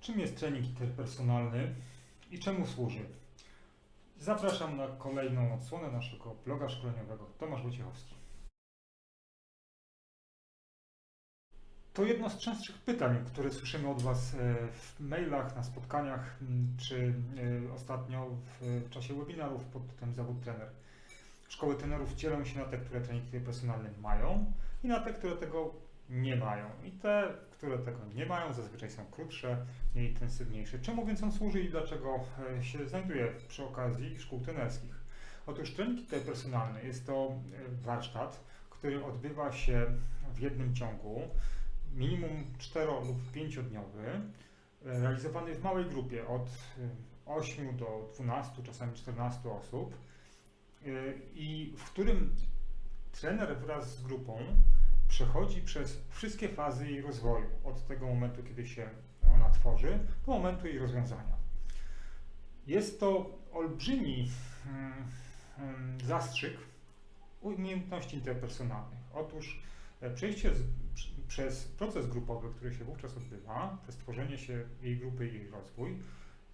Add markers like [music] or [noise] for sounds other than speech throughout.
Czym jest trening interpersonalny i czemu służy? Zapraszam na kolejną odsłonę naszego bloga szkoleniowego. Tomasz Wojciechowski. To jedno z częstszych pytań, które słyszymy od Was e, w mailach, na spotkaniach, czy e, ostatnio w czasie webinarów pod tytułem Zawód Trener. Szkoły trenerów dzielą się na te, które trening personalny mają i na te, które tego nie mają. I te, które tego nie mają, zazwyczaj są krótsze, mniej intensywniejsze. Czemu więc on służy i dlaczego e, się znajduje przy okazji szkół trenerskich? Otóż trening personalny jest to e, warsztat, który odbywa się w jednym ciągu, minimum 4 lub 5-dniowy, e, realizowany w małej grupie od e, 8 do 12, czasami 14 osób i w którym trener wraz z grupą przechodzi przez wszystkie fazy jej rozwoju, od tego momentu, kiedy się ona tworzy, do momentu jej rozwiązania. Jest to olbrzymi mm, mm, zastrzyk umiejętności interpersonalnych. Otóż e, przejście z, pr- przez proces grupowy, który się wówczas odbywa, przez tworzenie się jej grupy i jej rozwój,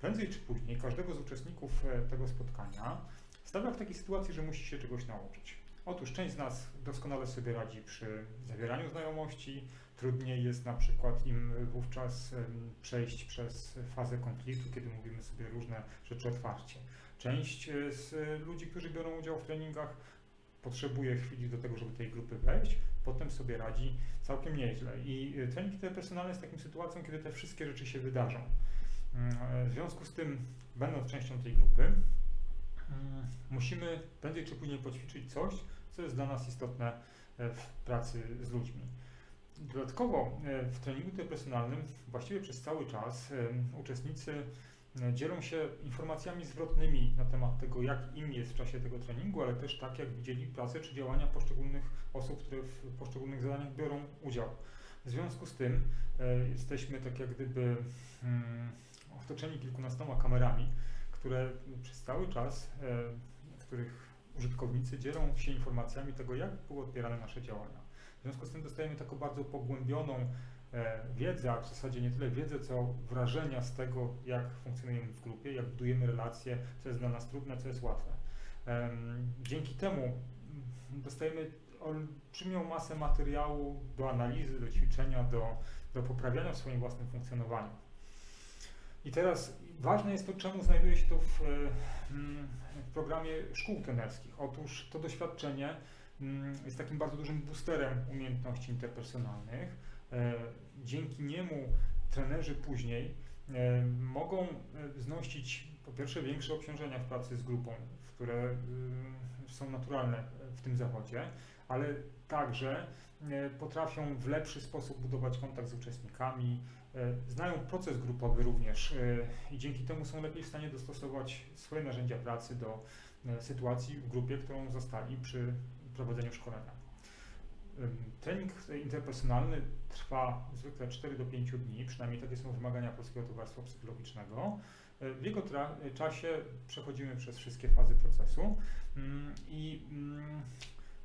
prędzej czy później każdego z uczestników e, tego spotkania stawia w takiej sytuacji, że musi się czegoś nauczyć. Otóż część z nas doskonale sobie radzi przy zawieraniu znajomości, trudniej jest na przykład im wówczas przejść przez fazę konfliktu, kiedy mówimy sobie różne rzeczy otwarcie. Część e, z ludzi, którzy biorą udział w treningach, potrzebuje chwili do tego, żeby tej grupy wejść, potem sobie radzi całkiem nieźle. I e, trening interpersonalny jest taką sytuacją, kiedy te wszystkie rzeczy się wydarzą. Mm, e, W związku z tym, będąc częścią tej grupy, musimy prędzej czy później poćwiczyć coś, co jest dla nas istotne e, w pracy z ludźmi. Dodatkowo e, w treningu interpersonalnym właściwie przez cały czas e, uczestnicy dzielą się informacjami zwrotnymi na temat tego, jak im jest w czasie tego treningu, ale też tak, jak widzieli pracę czy działania poszczególnych osób, które w poszczególnych zadaniach biorą udział. W związku z tym jesteśmy tak jak gdyby mm, otoczeni kilkunastoma kamerami, które przez cały czas, e, których użytkownicy dzielą się informacjami tego, jak były odbierane nasze działania. W związku z tym dostajemy taką bardzo pogłębioną e, wiedzę, a w zasadzie nie tyle wiedzę, co wrażenia z tego, jak funkcjonujemy w grupie, jak budujemy relacje, co jest dla nas trudne, co jest łatwe. Dzięki temu dostajemy olbrzymią masę materiału do analizy, do ćwiczenia, do, do poprawiania w swoim własnym funkcjonowaniu. I teraz ważne jest to, czemu znajduje się to w, e, mm, w programie szkół trenerskich. Otóż to doświadczenie mm, jest takim bardzo dużym boosterem umiejętności interpersonalnych. E, Dzięki niemu trenerzy później e, mogą znosić po pierwsze większe obciążenia w pracy z grupą, które są naturalne w tym zawodzie, ale także potrafią w lepszy sposób budować kontakt z uczestnikami, znają proces grupowy również e, i dzięki temu są lepiej w stanie dostosować swoje narzędzia pracy do e, sytuacji w grupie, którą zostali przy prowadzeniu szkolenia. Trening interpersonalny trwa zwykle 4 do 5 dni, przynajmniej takie są wymagania Polskiego Towarzystwa Psychologicznego. E, W jego czasie przechodzimy przez wszystkie fazy procesu mm, i mm,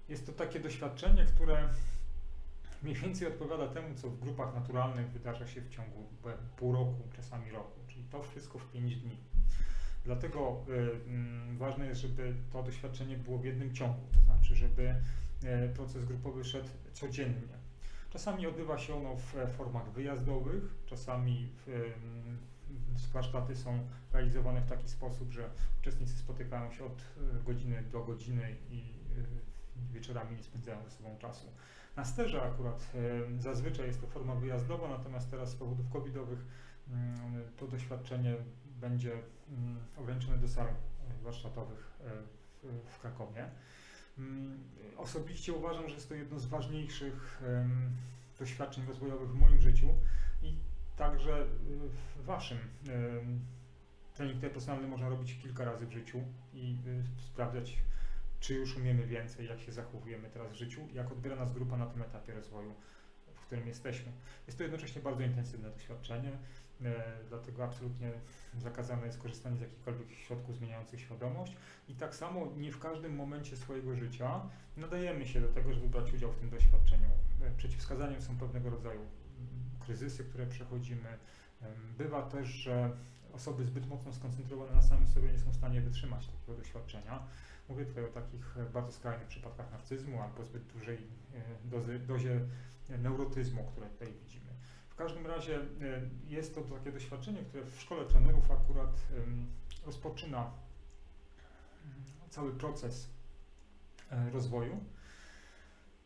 jest to takie doświadczenie, które [laughs] mniej więcej odpowiada temu, co w grupach naturalnych wydarza się w ciągu e, pół roku, czasami roku, czyli to wszystko w 5 dni. Dlatego y, mm, ważne jest, żeby to doświadczenie było w jednym ciągu, to znaczy, żeby e, proces grupowy szedł codziennie. Czasami odbywa się ono w e, formach wyjazdowych, czasami w, em, warsztaty są realizowane w taki sposób, że uczestnicy spotykają się od e, godziny do godziny i e, wieczorami nie spędzają ze sobą czasu. Na sterze akurat e, zazwyczaj jest to forma wyjazdowa, natomiast teraz z powodów covidowych mm, to doświadczenie będzie mm, ograniczone do sal e, warsztatowych e, w, Krakowie. Mm, Osobiście uważam, że jest to jedno z ważniejszych doświadczeń rozwojowych w moim życiu i także y, w Waszym. Trening interpersonalny można robić kilka razy w życiu i y, sprawdzać, czy już umiemy więcej, jak się zachowujemy teraz w życiu, jak odbiera nas grupa na tym etapie rozwoju, w którym jesteśmy. Jest to jednocześnie bardzo intensywne doświadczenie, e, dlatego absolutnie zakazane jest korzystanie z jakichkolwiek środków zmieniających świadomość i tak samo nie w każdym momencie swojego życia nadajemy się do tego, żeby brać udział w tym doświadczeniu. E, Przeciwwskazaniem są pewnego rodzaju kryzysy, które przechodzimy, Bywa też, że osoby zbyt mocno skoncentrowane na samym sobie nie są w stanie wytrzymać takiego doświadczenia. Mówię tutaj o takich bardzo skrajnych przypadkach narcyzmu albo zbyt dużej e, dozy, dozie neurotyzmu, które tutaj widzimy. W każdym razie e, jest to takie doświadczenie, które w szkole trenerów akurat rozpoczyna cały proces e, rozwoju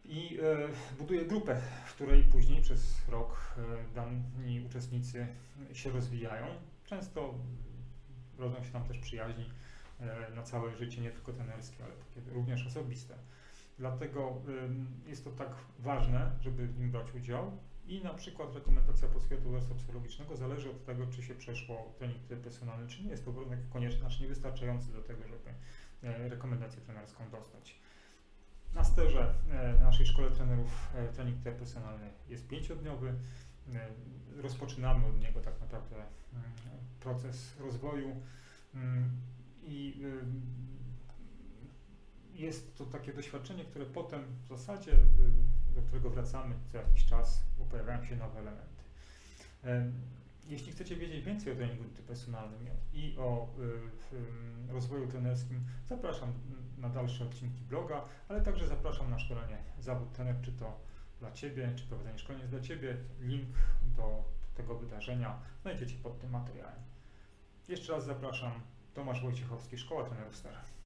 i e, buduje grupę, w której później przez rok e, dani uczestnicy się rozwijają. Często rodzą się tam też przyjaźni e, na całe życie, nie tylko trenerskie, ale takie również osobiste. Dlatego jest to tak ważne, żeby w nim brać udział i na przykład rekomendacja Polskiego Towarzystwa Psychologicznego zależy od tego, czy się przeszło trening personalny, czy nie. Jest to warunek konieczny, znaczy niewystarczający do tego, żeby rekomendację trenerską dostać. Na sterze e, naszej szkole trenerów e, trening personalny jest pięciodniowy. E, Rozpoczynamy od niego tak naprawdę proces rozwoju mm, i jest to takie doświadczenie, które potem w zasadzie, do którego wracamy co jakiś czas, bo pojawiają się nowe elementy. Jeśli chcecie wiedzieć więcej o treningu personalnym i o y, ym, rozwoju trenerskim, zapraszam na dalsze odcinki bloga, ale także zapraszam na szkolenie Zawód Trener, czy to dla Ciebie, czy prowadzenie szkolenia jest dla Ciebie. Link do tego wydarzenia znajdziecie pod tym materiałem. Jeszcze raz zapraszam. Tomasz Wojciechowski, Szkoła Trenerów Star.